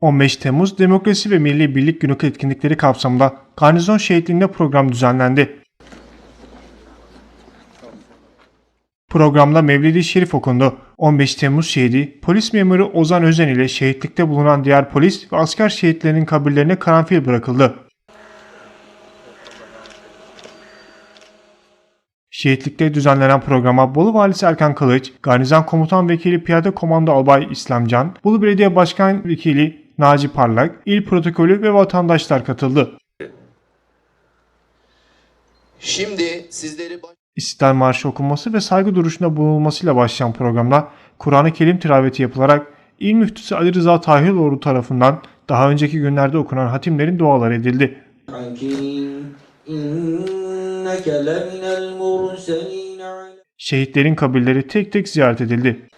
15 Temmuz Demokrasi ve Milli Birlik Günü etkinlikleri kapsamında Garnizon Şehitliği'nde program düzenlendi. Programda Mevlidi Şerif okundu. 15 Temmuz şehidi polis memuru Ozan Özen ile şehitlikte bulunan diğer polis ve asker şehitlerinin kabirlerine karanfil bırakıldı. Şehitlikte düzenlenen programa Bolu Valisi Erkan Kılıç, Garnizon Komutan Vekili Piyade Komando Albay İslamcan, Bolu Belediye Başkan Vekili Naci Parlak, il protokolü ve vatandaşlar katıldı. Şimdi sizleri İstiklal Marşı okunması ve saygı duruşuna bulunulmasıyla başlayan programda Kur'an-ı Kerim tilaveti yapılarak İl Müftüsü Ali Rıza Tahiroğlu tarafından daha önceki günlerde okunan hatimlerin duaları edildi. Şehitlerin kabirleri tek tek ziyaret edildi.